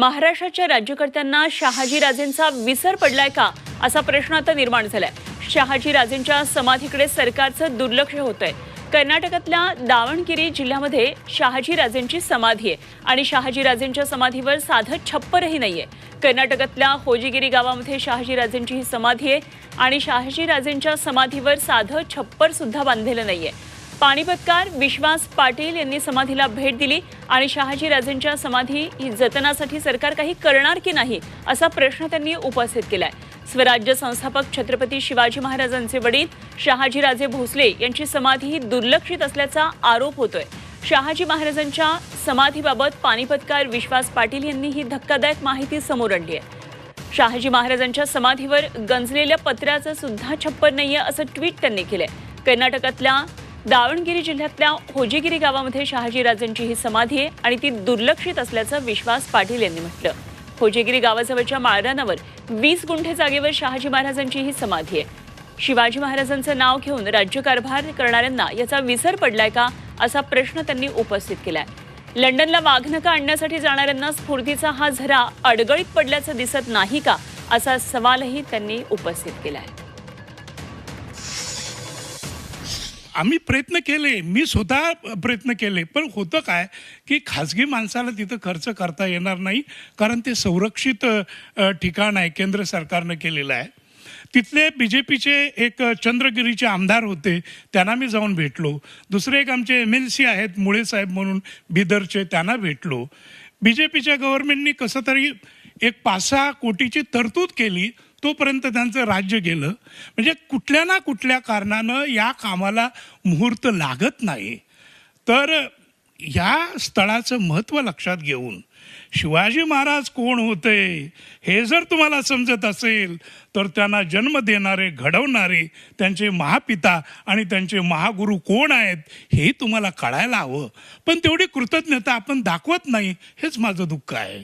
महाराष्ट्राच्या राज्यकर्त्यांना शहाजीराजेंचा विसर पडलाय का? असा प्रश्न आता निर्माण झालाय. शहाजीराजेंच्या समाधीकडे सरकारचं दुर्लक्ष होतंय. कर्नाटकातल्या दावणगिरी जिल्ह्यामध्ये शहाजीराजेंची समाधी आहे आणि शहाजीराजेंच्या समाधीवर साधं छप्परही नाहीये. कर्नाटकातल्या होजीगिरी गावामध्ये शहाजीराजेंची ही समाधी आहे आणि शहाजीराजेंच्या समाधीवर साधं छप्पर सुद्धा बांधलेलं नाहीये. पाणीपतकार विश्वास पाटील यांनी समाधीला भेट दिली आणि शहाजीराजेंच्या समाधी ही जतनासाठी सरकार काही करणार की नाही असा प्रश्न त्यांनी उपस्थित केलाय. स्वराज्य संस्थापक छत्रपती शिवाजी महाराजांचे वडील शहाजीराजे भोसले यांची समाधी ही दुर्लक्षित असल्याचा आरोप होतोय. शहाजी महाराजांच्या समाधीबाबत पाणीपतकार विश्वास पाटील यांनी ही धक्कादायक माहिती समोर आणली आहे. शहाजी महाराजांच्या समाधीवर गंजलेल्या पत्र्याचं सुद्धा छप्पर नाहीये असं ट्विट त्यांनी केलंय. कर्नाटकातल्या दावणगिरी जिल्ह्यातल्या होजीगिरी गावामध्ये शहाजीराजांची ही समाधी आहे आणि ती दुर्लक्षित असल्याचं विश्वास पाटील यांनी म्हटलं. होजीगिरी गावाजवळच्या माळरानावर वीस गुंठे जागेवर शहाजी महाराजांची ही समाधी आहे. शिवाजी महाराजांचं नाव घेऊन राज्यकारभार करणाऱ्यांना याचा विसर पडलाय का असा प्रश्न त्यांनी उपस्थित केलाय. लंडनला वाघनका आणण्यासाठी जाणाऱ्यांना स्फूर्तीचा हा झरा अडगळीत पडल्याचं दिसत नाही का असा सवालही त्यांनी उपस्थित केलाय. आम्ही प्रयत्न केले मी स्वतः प्रयत्न केले पण होतं काय की खाजगी माणसाला तिथं खर्च करता येणार नाही कारण ते संरक्षित ठिकाण आहे केंद्र सरकारनं केलेलं आहे. तिथले बी जे पीचे एक चंद्रगिरीचे आमदार होते त्यांना मी जाऊन भेटलो. दुसरे एक आमचे एम एल सी आहेत मुळे साहेब म्हणून बिदरचे त्यांना भेटलो. बी जे पीच्या गव्हर्नमेंटनी कसं तरी एक पाच सहा कोटीची तरतूद केली तोपर्यंत त्यांचं राज्य गेलं. म्हणजे कुठल्या ना कुठल्या कारणानं या कामाला मुहूर्त लागत नाही. तर या स्थळाचं महत्त्व लक्षात घेऊन शिवाजी महाराज कोण होते हे जर तुम्हाला समजत असेल तर त्यांना जन्म देणारे घडवणारे त्यांचे महापिता आणि त्यांचे महागुरु कोण आहेत हे तुम्हाला कळायला हवं. पण तेवढी कृतज्ञता आपण दाखवत नाही हेच माझं दुःख आहे.